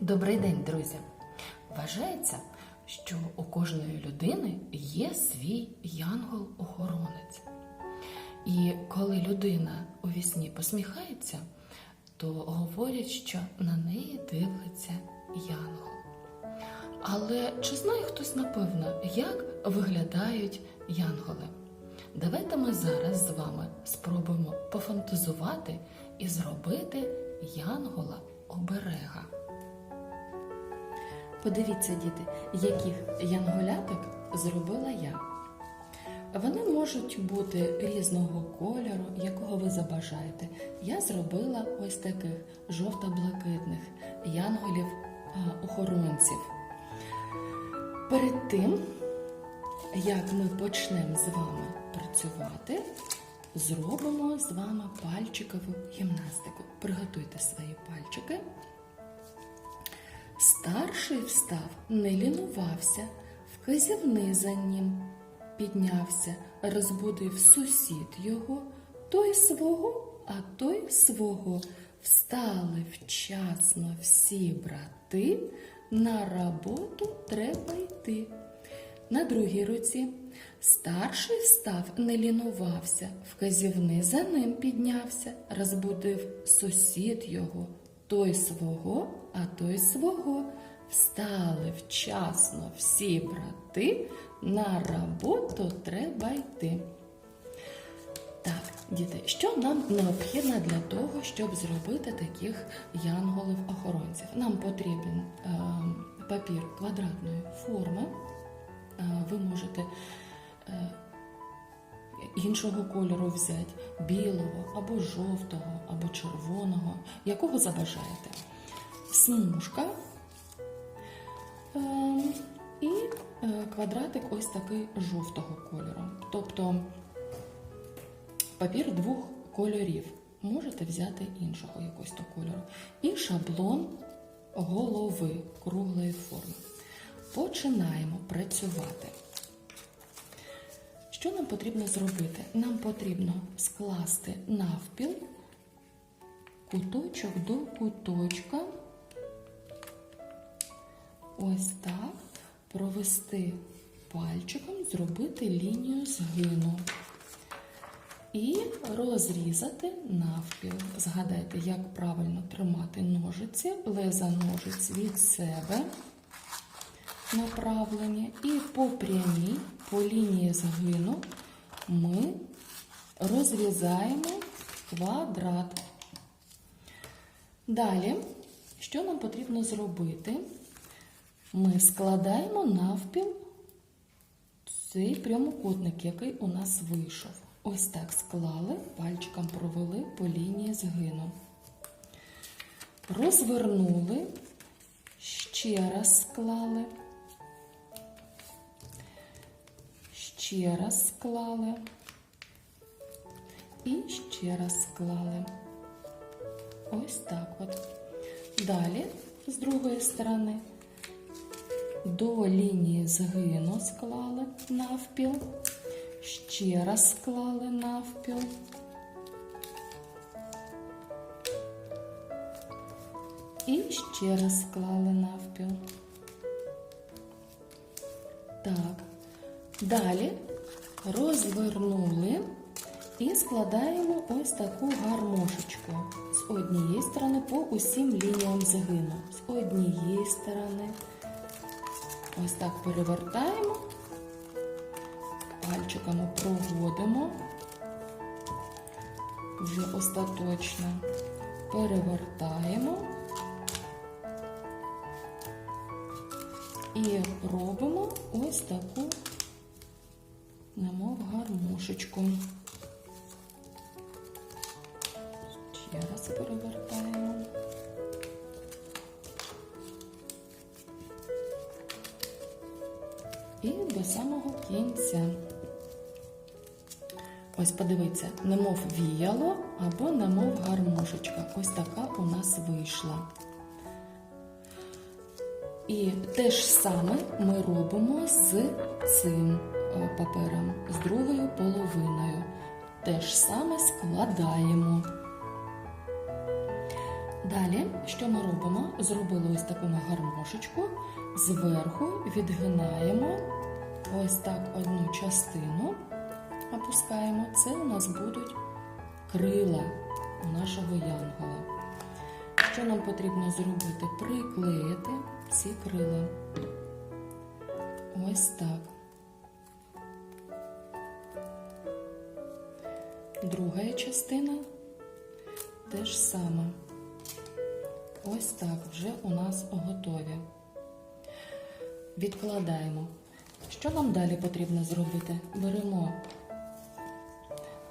Добрий день, друзі! Вважається, що у кожної людини є свій янгол-охоронець. І коли людина у вісні посміхається, то говорять, що на неї дивиться янгол. Але чи знає хтось напевно, як виглядають янголи? Давайте ми зараз з вами спробуємо пофантазувати і зробити янгола оберега. Подивіться, діти, яких янголяток зробила я. Вони можуть бути різного кольору, якого ви забажаєте. Я зробила ось таких жовто-блакитних янголів-охоронців. Перед тим, як ми почнемо з вами працювати, зробимо з вами пальчикову гімнастику. Приготуйте свої пальчики. Старший встав, не лінувався, вказівний за ним піднявся, розбудив сусід його, той свого, а той свого. Встали вчасно всі брати, на роботу треба йти. На другій руці старший встав, не лінувався, вказівний за ним піднявся, розбудив сусід його, той свого, а той свого. Встали вчасно всі брати, на роботу треба йти. Так, діти, що нам необхідно для того, щоб зробити таких янголів-охоронців? Нам потрібен е, папір квадратної форми. Е, ви можете іншого кольору взяти, білого або жовтого, або червоного, якого забажаєте. Смужка е, і е, квадратик ось такий жовтого кольору. Тобто папір двох кольорів. Можете взяти іншого якогось кольору. І шаблон голови круглої форми. Починаємо працювати. Що нам потрібно зробити? Нам потрібно скласти навпіл куточок до куточка. Ось так. Провести пальчиком, зробити лінію згину. І розрізати навпіл. Згадайте, як правильно тримати ножиці, леза ножиць від себе направлені. І по прямій, по лінії згину ми розрізаємо квадрат. Далі, що нам потрібно зробити? Ми складаємо навпіл цей прямокутник, який у нас вийшов. Ось так склали, пальчиком провели по лінії згину. Розвернули, ще раз склали, ще раз склали і ще раз склали. Ось так от. Далі, з другої сторони, до лінії згину склали навпіл. Ще раз склали навпіл. І ще раз склали навпіл. Так. Далі розвернули і складаємо ось таку гармошечку з однієї сторони по усім лініям згину. З однієї сторони. Ось так перевертаємо пальчиками проводимо, вже остаточно перевертаємо і робимо ось таку, немов гармошечку. Ще раз перевертаємо. І до самого кінця. Ось подивіться, немов віяло або немов гармошечка. Ось така у нас вийшла. І те ж саме ми робимо з цим папером, з другою половиною. Те ж саме складаємо. Далі, що ми робимо? Зробили ось таку гармошечку, зверху відгинаємо ось так одну частину, опускаємо. Це у нас будуть крила нашого янгола. Що нам потрібно зробити? Приклеїти ці крила. Ось так. Друга частина теж саме. Ось так вже у нас готові. Відкладаємо. Що нам далі потрібно зробити? Беремо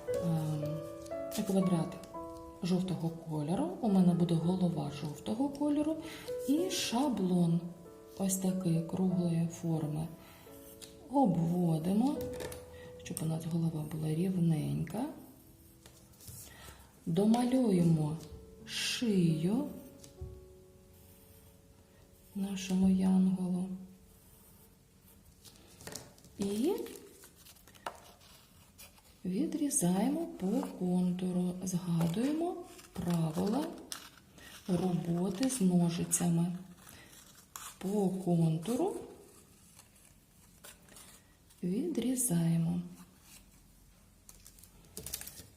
ем, квадрат жовтого кольору. У мене буде голова жовтого кольору і шаблон ось такий круглої форми. Обводимо, щоб у нас голова була рівненька. Домалюємо шию нашому янголу. І відрізаємо по контуру. Згадуємо правила роботи з ножицями. По контуру відрізаємо.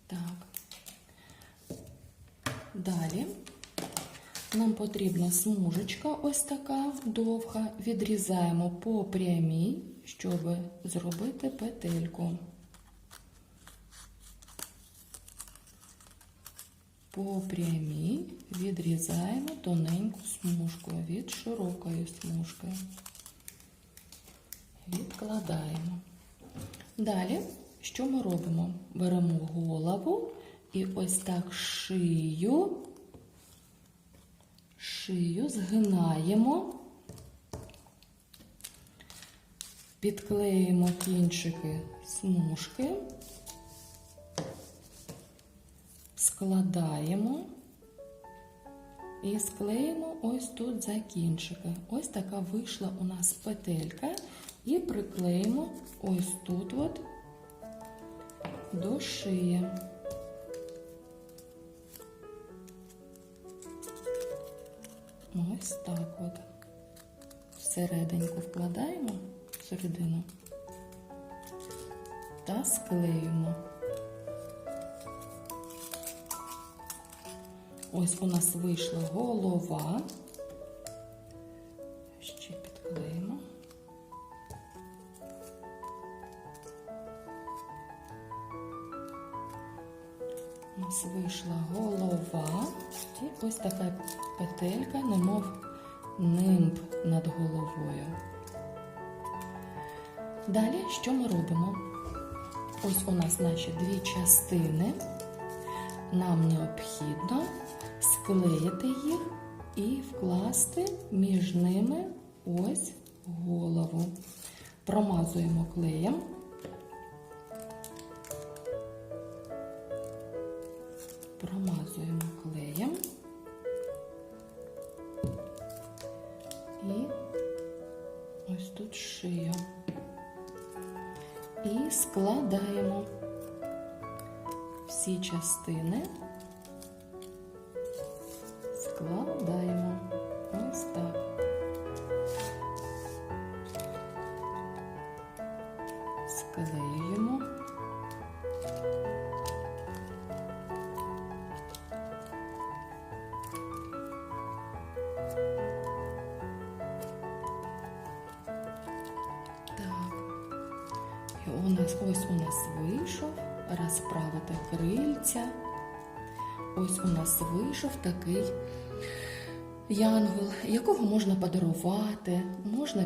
Так. Далі нам потрібна смужечка ось така довга. Відрізаємо по прямій, щоб зробити петельку. По прямій відрізаємо тоненьку смужку від широкої смужки. Відкладаємо. Далі, що ми робимо? Беремо голову і ось так шию, шию згинаємо, підклеїмо кінчики смужки, складаємо. І склеїмо ось тут за кінчики. Ось така вийшла у нас петелька, і приклеїмо ось тут от до шиї. Ось так от. Всерединку вкладаємо всередину та склеюємо. Ось у нас вийшла голова. Ще підклеїмо. Нас вийшла голова і ось така петелька, немов нимб над головою. Далі що ми робимо? Ось у нас наші дві частини. Нам необхідно склеїти їх і вкласти між ними ось голову. Промазуємо клеєм. Промазуємо клеєм і ось тут шия. І складаємо всі частини, складаємо ось так. У нас ось у нас вийшов розправити крильця. Ось у нас вийшов такий янгол, якого можна подарувати, можна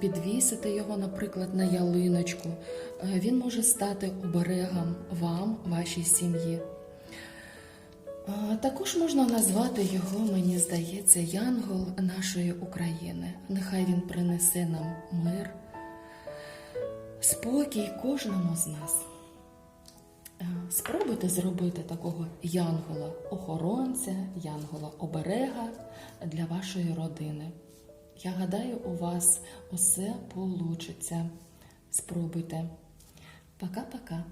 підвісити його, наприклад, на ялиночку. Е, Він може стати оберегом вам, вашій сім'ї. Також можна назвати його, мені здається, янгол нашої України. Нехай він принесе нам мир, спокій кожному з нас. Е, Спробуйте зробити такого янгола-охоронця, янгола-оберега для вашої родини. Я гадаю, у вас усе получиться. Спробуйте. Пока-пока.